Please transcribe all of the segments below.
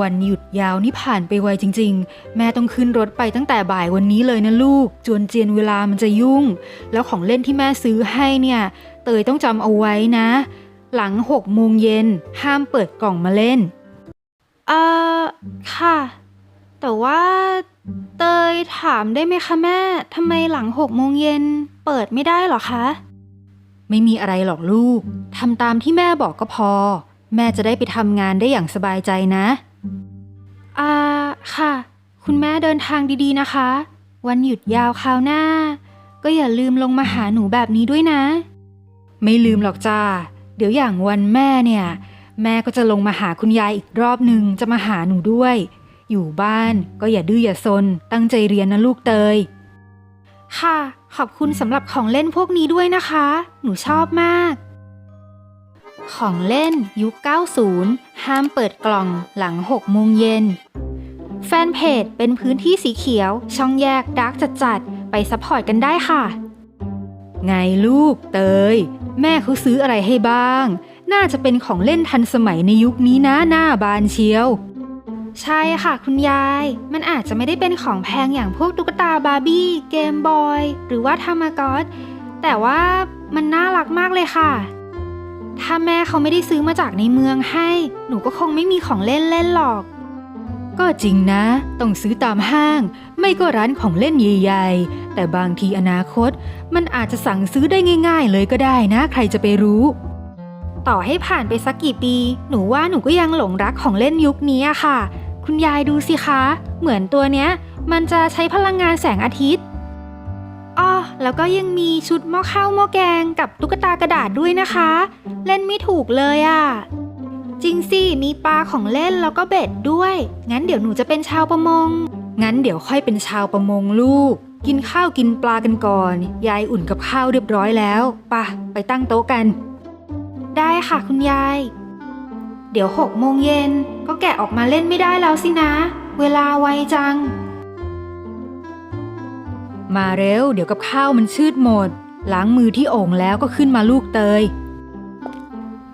วันหยุดยาวนี่ผ่านไปไวจริง ๆ แม่ต้องขึ้นรถไปตั้งแต่บ่ายวันนี้เลยนะลูก จวนเจียนเวลามันจะยุ่ง แล้วของเล่นที่แม่ซื้อให้เนี่ย เตยต้องจำเอาไว้นะ หลังหกโมงเย็นห้ามเปิดกล่องมาเล่น เอ่อค่ะ แต่ว่าเตยถามได้ไหมคะแม่ทำไมหลังหกโมงเย็นเปิดไม่ได้หรอคะ ไม่มีอะไรหรอกลูกทำตามที่แม่บอกก็พอ แม่จะได้ไปทำงานได้อย่างสบายใจนะ อ่า ค่ะ คุณแม่เดินทางดีๆนะคะ วันหยุดยาวคราวหน้า ก็อย่าลืมลงมาหาหนูแบบนี้ด้วยนะ ไม่ลืมหรอกจ้า เดี๋ยวอย่างวันแม่เนี่ย แม่ก็จะลงมาหาคุณยายอีกรอบหนึ่งจะมาหาหนูด้วย อยู่บ้านก็อย่าดื้ออย่าซน ตั้งใจเรียนนะลูกเตย ค่ะ ขอบคุณสำหรับของเล่นพวกนี้ด้วยนะคะ หนูชอบมาก ของเล่นยุค 90 ห้ามเปิดกล่องหลัง 6 โมงเย็น แฟนเพจเป็นพื้นที่สีเขียว ช่องแยกดาร์กจัดๆ ไปซัพพอร์ตกันได้ค่ะ ไงลูกเตย แม่เขาซื้ออะไรให้บ้าง น่าจะเป็นของเล่นทันสมัยในยุคนี้นะหน้าบานเชียว ใช่ค่ะคุณยาย มันอาจจะไม่ได้เป็นของแพงอย่างพวกตุ๊กตาบาร์บี้ เกมบอย หรือว่าทามากอสแต่ว่ามันน่ารักมากเลยค่ะ ถ้าแม่เขาไม่ได้ซื้อมาจากในเมืองให้ หนูก็คงไม่มีของเล่นเล่นหรอก ก็จริงนะ ต้องซื้อตามห้าง ไม่ก็ร้านของเล่นใหญ่ๆ แต่บางทีอนาคต มันอาจจะสั่งซื้อได้ง่าย ๆ เลยก็ได้นะ ใครจะไปรู้ ต่อให้ผ่านไปสักกี่ปี หนูว่าหนูก็ยังหลงรักของเล่นยุคนี้อะค่ะ คุณยายดูสิคะ เหมือนตัวเนี้ย มันจะใช้พลังงานแสงอาทิตย์ แล้วก็ยังมีชุดหม้อข้าวหม้อแกงกับตุ๊กตากระดาษด้วยนะคะ เล่นไม่ถูกเลยอะจริงสิ มีปลาของเล่นแล้วก็เบ็ดด้วย งั้นเดี๋ยวหนูจะเป็นชาวประมง งั้นเดี๋ยวค่อยเป็นชาวประมงลูก กินข้าวกินปลากันก่อน ยายอุ่นกับข้าวเรียบร้อยแล้วปะไปตั้งโต๊ะกัน ได้ค่ะคุณยาย เดี๋ยวหกโมงเย็นก็แกะออกมาเล่นไม่ได้แล้วสินะ เวลาไวจัง มาเร็ว เดี๋ยวกับข้าวมันชืดหมด ล้างมือที่โอ่งแล้วก็ขึ้นมาลูกเตย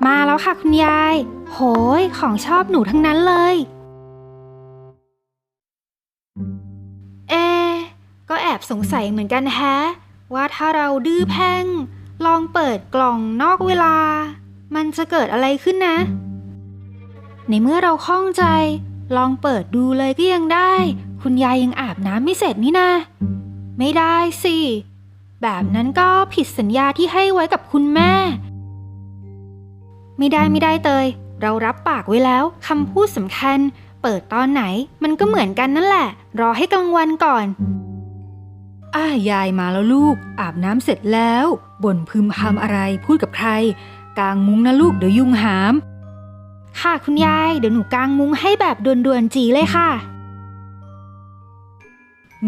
มาแล้วค่ะคุณยาย โหย ของชอบหนูทั้งนั้นเลย เอ ก็แอบสงสัยเหมือนกันแฮะ ว่าถ้าเราดื้อแพ่ง ลองเปิดกล่องนอกเวลา มันจะเกิดอะไรขึ้นนะ ในเมื่อเราข้องใจ ลองเปิดดูเลยก็ยังได้ คุณยายยังอาบน้ำไม่เสร็จนี่นะ ไม่ได้สิ แบบนั้นก็ผิดสัญญาที่ให้ไว้กับคุณแม่ ไม่ได้ไม่ได้เตย เรารับปากไว้แล้วคำพูดสำคัญ เปิดตอนไหน มันก็เหมือนกันนั่นแหละ รอให้กลางวันก่อนอ้ายายมาแล้วลูก อาบน้ำเสร็จแล้วบ่นพึมพำอะไรพูดกับใคร กางมุ้งนะลูกเดี๋ยวยุงหาม ค่ะคุณยาย เดี๋ยวหนูกางมุ้งให้แบบด่วนๆจีเลยค่ะ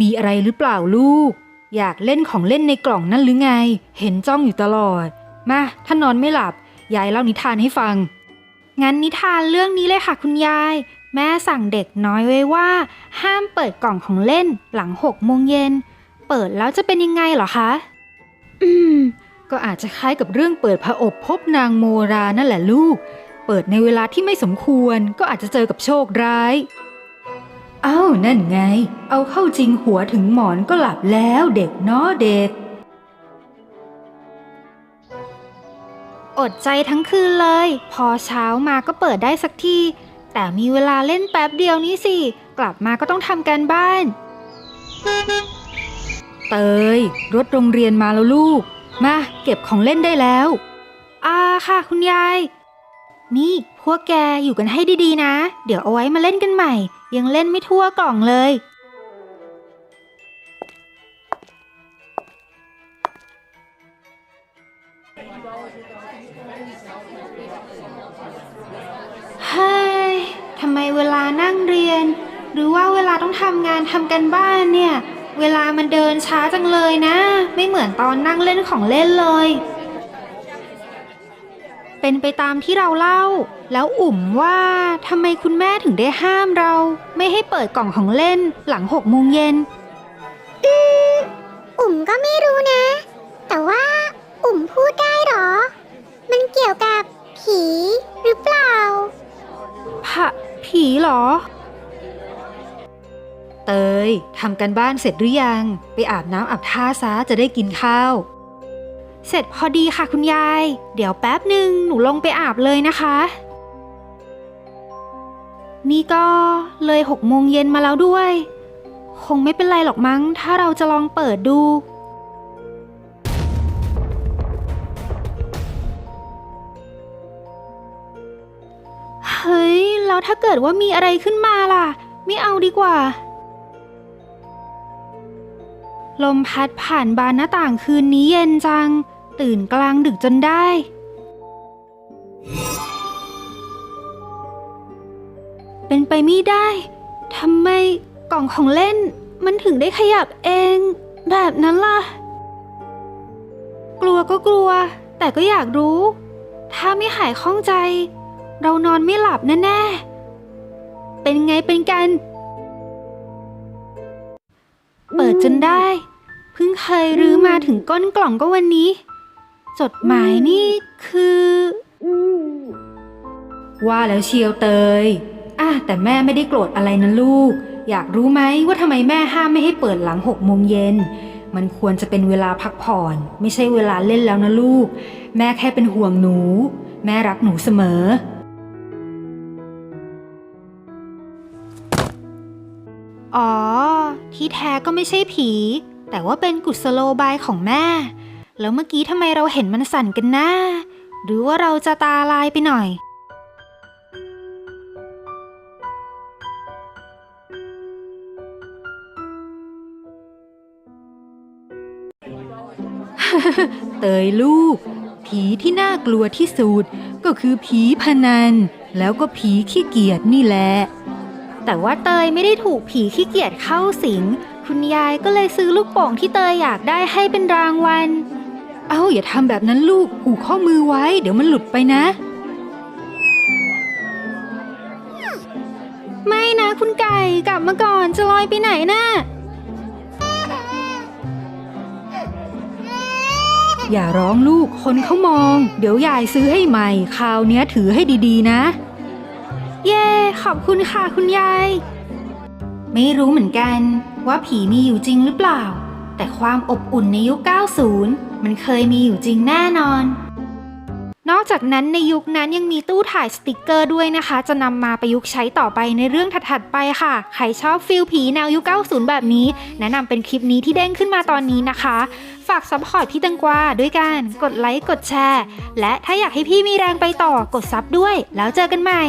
มีอะไรหรือเปล่าลูก อยากเล่นของเล่นในกล่องนั่นหรือไง เห็นจ้องอยู่ตลอด มาถ้านอนไม่หลับ ยายเล่านิทานให้ฟัง งั้นนิทานเรื่องนี้เลยค่ะคุณยาย แม่สั่งเด็กน้อยไว้ว่า ห้ามเปิดกล่องของเล่นหลังหกโมงเย็น เปิดแล้วจะเป็นยังไงเหรอคะ อืม ก็อาจจะคล้ายกับเรื่องเปิดผอบพบนางโมรานั่นแหละลูก เปิดในเวลาที่ไม่สมควรก็อาจจะเจอกับโชคร้ายเอ้านั่นไง เอาเข้าจริงหัวถึงหมอนก็หลับแล้วเด็กเนาะเด็ก อดใจทั้งคืนเลย พอเช้ามาก็เปิดได้สักที แต่มีเวลาเล่นแป๊บเดียวนี่สิ กลับมาก็ต้องทำการบ้าน เตย รถโรงเรียนมาแล้วลูก มาเก็บของเล่นได้แล้ว อ่าค่ะคุณยาย นี่ พวกแกอยู่กันให้ดีๆนะ เดี๋ยวเอาไว้มาเล่นกันใหม่ ยังเล่นไม่ทั่วกล่องเลย เฮ้ยทำไมเวลานั่งเรียน หรือว่าเวลาต้องทำงานทำกันบ้านเนี่ย เวลามันเดินช้าจังเลยนะ ไม่เหมือนตอนนั่งเล่นของเล่นเลย เป็นไปตามที่เราเล่า แล้วอุ่มว่าทำไมคุณแม่ถึงได้ห้ามเรา ไม่ให้เปิดกล่องของเล่นหลังหกโมงเย็นอุ่มก็ไม่รู้นะ แต่ว่าอุ่มพูดได้เหรอ มันเกี่ยวกับผีหรือเปล่าผะผีเหรอ เตยทำกันบ้านเสร็จหรือยัง ไปอาบน้ำอาบท่าซะจะได้กินข้าว เสร็จพอดีค่ะคุณยาย เดี๋ยวแป๊บหนึ่งหนูลงไปอาบเลยนะคะ นี่ก็เลยหกโมงเย็นมาแล้วด้วย คงไม่เป็นไรหรอกมั้ง ถ้าเราจะลองเปิดดู เฮ้ย แล้วถ้าเกิดว่ามีอะไรขึ้นมาล่ะ ไม่เอาดีกว่า ลมพัดผ่านบานหน้าต่างคืนนี้เย็นจัง ตื่นกลางดึกจนได้ เป็นไปไม่ได้ทำไมกล่องของเล่นมันถึงได้ขยับเอง แบบนั้นล่ะ กลัวก็กลัว แต่ก็อยากรู้ ถ้าไม่หายข้องใจ เรานอนไม่หลับแน่ๆ เป็นไงเป็นกัน เปิดจนได้ เพิ่งเคยรื้อมาถึงก้นกล่องก็วันนี้ จดหมายนี่คือว่าแล้วเชียวเตยอะแต่แม่ไม่ได้โกรธอะไรนะลูก อยากรู้ไหมว่าทำไมแม่ห้ามไม่ให้เปิดหลังหกโมงเย็น มันควรจะเป็นเวลาพักผ่อน ไม่ใช่เวลาเล่นแล้วนะลูก แม่แค่เป็นห่วงหนู แม่รักหนูเสมอ อ๋อ ที่แท้ก็ไม่ใช่ผี แต่ว่าเป็นกุศโลบายของแม่ แล้วเมื่อกี้ทำไมเราเห็นมันสั่นกันนะหรือว่าเราจะตาลายไปหน่อย เตยลูก ผีที่น่ากลัวที่สุด ก็คือผีพนัน แล้วก็ผีขี้เกียจนี่แหละ แต่ว่าเตยไม่ได้ถูกผีขี้เกียจเข้าสิงคุณยายก็เลยซื้อลูกโป่งที่เตยอยากได้ให้เป็นรางวัล เอ้าอย่าทำแบบนั้นลูกผูกข้อมือไว้ เดี๋ยวมันหลุดไปนะ ไม่นะคุณไก่กลับมาก่อนจะลอยไปไหนนะ่ะอย่าร้องลูกคนเขามอง เดี๋ยวยายซื้อให้ใหม่คราวเนี้ยถือให้ดีๆนะ เย้ขอบคุณค่ะคุณยาย ไม่รู้เหมือนกันว่าผีมีอยู่จริงหรือเปล่า แต่ความอบอุ่นในยุค 90 มันเคยมีอยู่จริงแน่นอน นอกจากนั้นในยุคนั้นยังมีตู้ถ่ายสติกเกอร์ด้วยนะคะ จะนำมาประยุกต์ใช้ต่อไปในเรื่องถัดๆไปค่ะ ใครชอบฟิลผีแนวยุค 90 แบบนี้ แนะนำเป็นคลิปนี้ที่เด้งขึ้นมาตอนนี้นะคะ ฝากซัพพอร์ตพี่ตังกวาด้วยการกดไลค์กดแชร์ และถ้าอยากให้พี่มีแรงไปต่อกดซับด้วย แล้วเจอกันใหม่